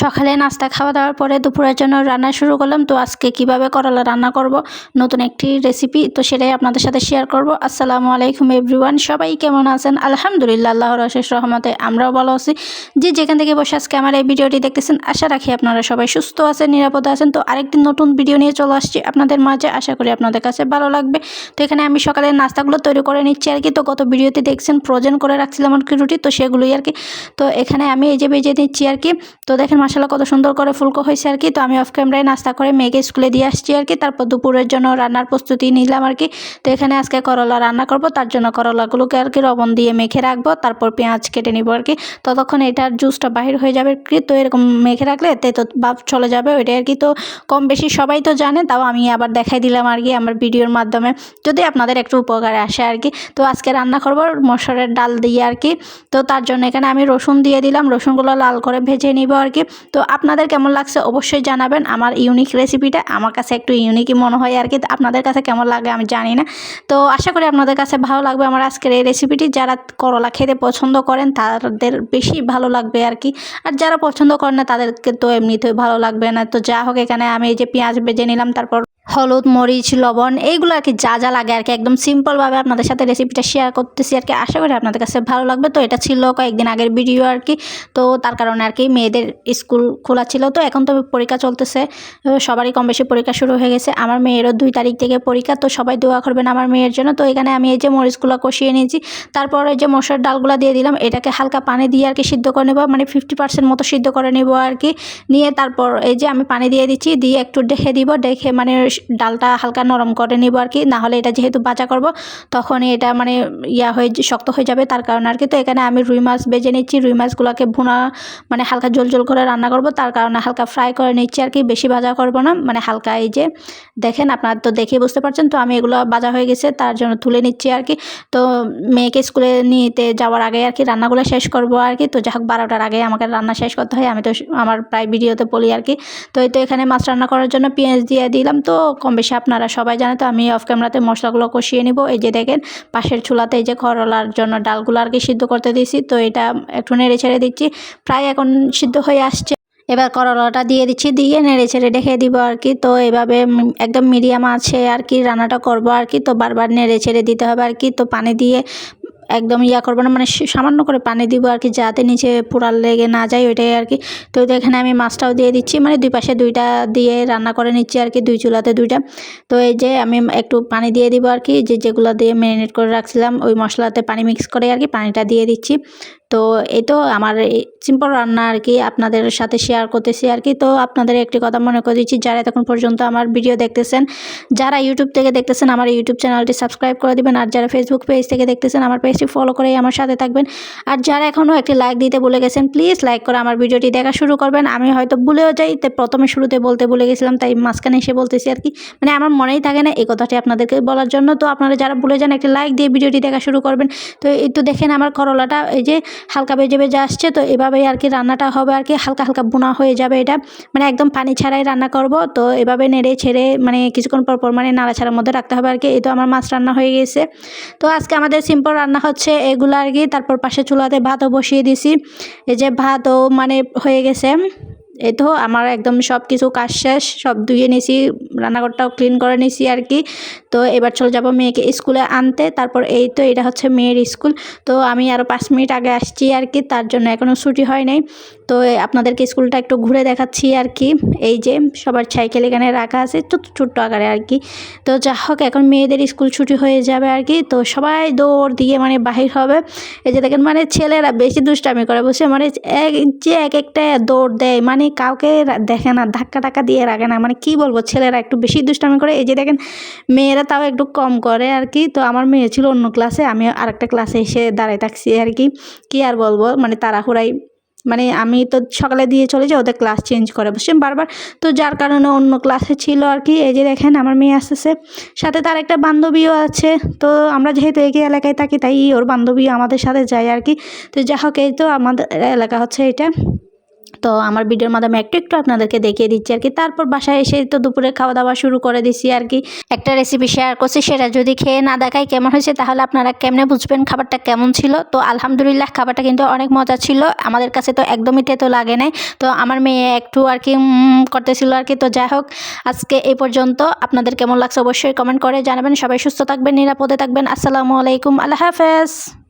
সকালে নাস্তা খাওয়া দাওয়ার পরে দুপুরের জন্য রান্না শুরু করলাম। তো আজকে কীভাবে করলা রান্না করব, নতুন একটি রেসিপি তো সেটাই আপনাদের সাথে শেয়ার করব। আসসালামু আলাইকুম এভরিওয়ান সবাই কেমন আছেন? আলহামদুলিল্লাহ, আল্লাহর অশেষ রহমতে আমরাও ভালো আছি। যে যেখান থেকে বসে আজকে আমার এই ভিডিওটি দেখতেছেন, আশা রাখি আপনারা সবাই সুস্থ আছেন, নিরাপদে আছেন। তো আরেকটি নতুন ভিডিও নিয়ে চলে আসছি আপনাদের মাঝে, আশা করি আপনাদের কাছে ভালো লাগবে। তো এখানে আমি সকালে নাস্তাগুলো তৈরি করে নিচ্ছি আর কি। তো গত ভিডিওতে দেখছেন ফ্রোজেন করে রাখছিলাম আর কি রুটি, তো সেগুলোই আর কি। তো এখানে আমি এই যে বেজে নিচ্ছি আর কি। তো দেখেন মশলা কত সুন্দর করে ফুলকো হয়েছে আর কি। তো আমি অফ ক্যামেরায় নাস্তা করে মেয়েকে স্কুলে দিয়ে আসছি আর কি। তারপর দুপুরের জন্য রান্নার প্রস্তুতি নিলাম আর কি। তো এখানে আজকে করলা রান্না করব, তার জন্য করলাগুলোকে আর কি লবণ দিয়ে মেখে রাখব, তারপর পেঁয়াজ কেটে নিব আর কি। ততক্ষণ এটার জুসটা বাহির হয়ে যাবে কি। তো এরকম মেখে রাখলে তে তো ভাব চলে যাবে, ওইটাই আর কি। তো কম বেশি সবাই তো জানে, তাও আমি আবার দেখাই দিলাম আর কি আমার ভিডিওর মাধ্যমে। যদি আপনাদের একটু উপকারে আসে আর কি। তো আজকে রান্না করব মসুরের ডাল দিয়ে আর কি। তো তার জন্য এখানে আমি রসুন দিয়ে দিলাম, রসুনগুলো লাল করে ভেজে নিব আর কি। তো আপনাদের কেমন লাগছে অবশ্যই জানাবেন। আমার ইউনিক রেসিপিটা আমার কাছে একটু ইউনিকই মনে হয় আর কি আপনাদের কাছে কেমন লাগে আমি জানি না। তো আশা করি আপনাদের কাছে ভালো লাগবে আমার আজকের এই রেসিপিটি যারা করলা খেতে পছন্দ করেন, তাদের বেশি ভালো লাগবে আর কি আর যারা পছন্দ করেন না, তাদেরকে তো এমনিতেও ভালো লাগবে না। তো যা হোক, এখানে আমি এই যে পেঁয়াজ বেজে নিলাম, তারপর হলুদ, মরিচ, লবণ, এইগুলো আর কি যা যা লাগে আর কি। একদম সিম্পলভাবে আপনাদের সাথে রেসিপিটা শেয়ার করতেছি আর কি। আশা করি আপনাদের কাছে ভালো লাগবে। তো এটা ছিল কয়েকদিন আগের ভিডিও আর কি। তো তার কারণে আর কি মেয়েদের স্কুল খোলা ছিল। তো এখন তো পরীক্ষা চলতেছে। সবারই কম বেশি পরীক্ষা শুরু হয়ে গেছে। আমার মেয়েরও দুই তারিখ থেকে পরীক্ষা। তো সবাই দোয়া করবেন আমার মেয়ের জন্য। তো এখানে আমি এই যে মরিচগুলো কষিয়ে নিয়েছি। তারপর এই যে মশার ডালগুলো দিয়ে দিলাম। এটাকে হালকা পানি দিয়ে আর কি সিদ্ধ করে নেব। মানে ফিফটি পার্সেন্ট মতো সিদ্ধ করে নেব আর কি। নিয়ে তারপর এই যে আমি পানি দিয়ে দিচ্ছি। দিয়ে একটু ডেকে দিব। ডেকে মানে ডালটা হালকা নরম করে নিব আর কি। না হলে এটা যেহেতু বাজা করব, তখনই এটা মানে ইয়া হয়ে শক্ত হয়ে যাবে, তার কারণে আর কি। তো এখানে আমি রুই মাছ বেজে নিচ্ছি, রুই মাছগুলোকে ভুনা মানে হালকা জল জল করে রান্না করব, তার কারণে হালকা ফ্রাই করে নিচ্ছি আর কি, বেশি ভাজা করব না। মানে হালকা এই যে দেখেন, আপনার তো দেখে বুঝতে পারছেন, তো আমি এগুলো ভাজা হয়ে গেছে, তার জন্য তুলে নিচ্ছি আর কি। তো মেয়েকে স্কুলে নিতে যাওয়ার আগে আর কি রান্নাগুলো শেষ করব আর কি। তো যাই হোক, বারোটার আগে আমাকে রান্না শেষ করতে হয়, আমি তো আমার প্রায় ভিডিওতে বলি আর কি। তো এই তো এখানে মাছ রান্না করার জন্য পেঁয়াজ দিয়ে দিলাম, তো কম বেশি আপনারা সবাই জানে তো, আমি অফ ক্যামেরাতে মশলাগুলো কষিয়ে নিব। এই যে দেখেন, পাশের চুলাতে এই যে করলার জন্য ডালগুলো আর কি সিদ্ধ করতে দিয়েছি। তো এটা একটু নেড়ে ছেড়ে দিচ্ছি, প্রায় এখন সিদ্ধ হয়ে আসছে। এবার করলাটা দিয়ে দিচ্ছি, দিয়ে নেড়ে ছেড়ে রেখে দিব আর কি। তো এভাবে একদম মিডিয়াম আছে আর কি রান্নাটা করব আর কি। তো বারবার নেড়ে ছেড়ে দিতে হবে আর কি। তো পানি দিয়ে একদম ইয়া করব না মানে সামান্য করে পানি দিব আর কি, যাতে নিচে পোড়াল লেগে না যায়, ওইটাই আর কি। তো এখানে আমি মাছটাও দিয়ে দিচ্ছি মানে দুই পাশে দুইটা দিয়ে রান্না করে নিচ্ছি আর কি, দুই চুলাতে দুইটা। তো এই যে আমি একটু পানি দিয়ে দিব আর কি, যে যেগুলো দিয়ে ম্যারিনেট করে রাখছিলাম, ওই মশলাতে পানি মিক্স করে আর কি, পানিটা দিয়ে দিচ্ছি। তো এই তো আমার সিম্পল রান্না আর কি আপনাদের সাথে শেয়ার করতেছি আর কি তো আপনাদের একটি কথা মনে করে দিচ্ছি, যারা এতক্ষণ পর্যন্ত আমার ভিডিও দেখতেছেন, যারা ইউটিউব থেকে দেখতেছেন, আমার ইউটিউব চ্যানেলটি সাবস্ক্রাইব করে দিবেন, আর যারা ফেসবুক পেজ থেকে দেখতেছেন, আমার পেজটি ফলো করেই আমার সাথে থাকবেন। আর যারা এখনও একটি লাইক দিতে ভুলে গেছেন প্লিজ লাইক করে আমার ভিডিওটি দেখা শুরু করবেন। আমি হয়তো ভুলেও যাই, তো প্রথমে শুরুতে বলতে ভুলে গেছিলাম, তাই মাঝখানে এসে বলতেছি আর কি মানে আমার মনেই থাকে না এই কথাটি আপনাদেরকে বলার জন্য। তো আপনারা যারা ভুলে যান, একটি লাইক দিয়ে ভিডিওটি দেখা শুরু করবেন। তো একটু দেখেন আমার করলাটা, এই যে হালকা বেজে বেজে আসছে, তো এভাবেই আর কি রান্নাটা হবে আর কি, হালকা হালকা বোনা হয়ে যাবে এটা। মানে একদম পানি ছাড়াই রান্না করব, তো এভাবে নেড়ে ছেড়ে মানে কিছুক্ষণ পর পর মানে নাড়া ছাড়ার মধ্যে রাখতে হবে আর কি, এই তো আমার মাছ রান্না হয়ে গেছে। তো আজকে আমাদের সিম্পল রান্না হচ্ছে এগুলো আর কি, তারপর পাশে চুলাতে ভাতও বসিয়ে দিছি। এই যে ভাতও মানে হয়ে গেছে। এই তো আমার একদম সব কিছু কাজ শেষ, সব ধুয়ে নিছি, রান্নাঘরটাও ক্লিন করে নিছি আর কি তো এবার চলে যাব মেয়েকে স্কুলে আনতে, তারপর এই তো এটা হচ্ছে মেয়ের স্কুল। তো আমি আরও পাঁচ মিনিট আগে আসছি আর কি তার জন্য এখনও ছুটি হয় নাই। তো আপনাদেরকে স্কুলটা একটু ঘুরে দেখাচ্ছি আর কি এই যে সবার সাইকেল এখানে রাখা আছে, তো ছোট্ট আকারে আর কি তো যা হোক, এখন মেয়েদের স্কুল ছুটি হয়ে যাবে আর কি তো সবাই দৌড় দিয়ে মানে বাহির হবে। এই যে দেখেন মানে ছেলেরা বেশি দুষ্টামি করে বসে মানে এক, যে এক একটা দৌড় দেয় মানে কাউকে দেখে না, ধাক্কা টাক্কা দিয়ে রাখে না। মানে কি বলব, ছেলেরা একটু বেশি দুষ্টামি করে। এই যে দেখেন, মেয়েরা তাও একটু কম করে আর কি। তো আমার মেয়ে ছিল অন্য ক্লাসে আমি আরেকটা ক্লাসে এসে দাঁড়ায় থাকছি আর কি। কি আর বলব মানে তাড়াহুড়াই। মানে আমি তো সকালে দিয়ে চলে যাই, ওদের ক্লাস চেঞ্জ করে। বসে বারবার তো যার কারণে অন্য ক্লাসে ছিল আর কি। এই যে দেখেন, আমার মেয়ে আসতেছে। সাথে তার একটা বান্ধবীও আছে। তো আমরা যেহেতু একই এলাকায় থাকি, তাই ওর বান্ধবী আমাদের সাথে যায় আর কি। তো যা হোক এই তো আমাদের এলাকা হচ্ছে এটা। তো আমার ভিডিওর মাধ্যমে একটু একটু আপনাদেরকে দেখিয়ে দিচ্ছি আর কি। তারপর বাসায় এসে তো দুপুরে খাওয়া দাওয়া শুরু করে দিছি আর কি। একটা রেসিপি শেয়ার করছি, সেটা যদি খেয়ে না দেখায় কেমন হয়েছে, তাহলে আপনারা কেমনে বুঝবেন খাবারটা কেমন ছিল। তো আলহামদুলিল্লাহ খাবারটা কিন্তু অনেক মজা ছিল। আমাদের কাছে তো একদমই তেতো লাগে নাই। তো আমার মেয়ে একটু আর কি করতেছিল আর কি। তো যাই হোক, আজকে এই পর্যন্ত। আপনাদের কেমন লাগছে অবশ্যই কমেন্ট করে জানাবেন। সবাই সুস্থ থাকবেন, নিরাপদে থাকবেন। আসসালামু আলাইকুম। আল্লাহ হাফেজ।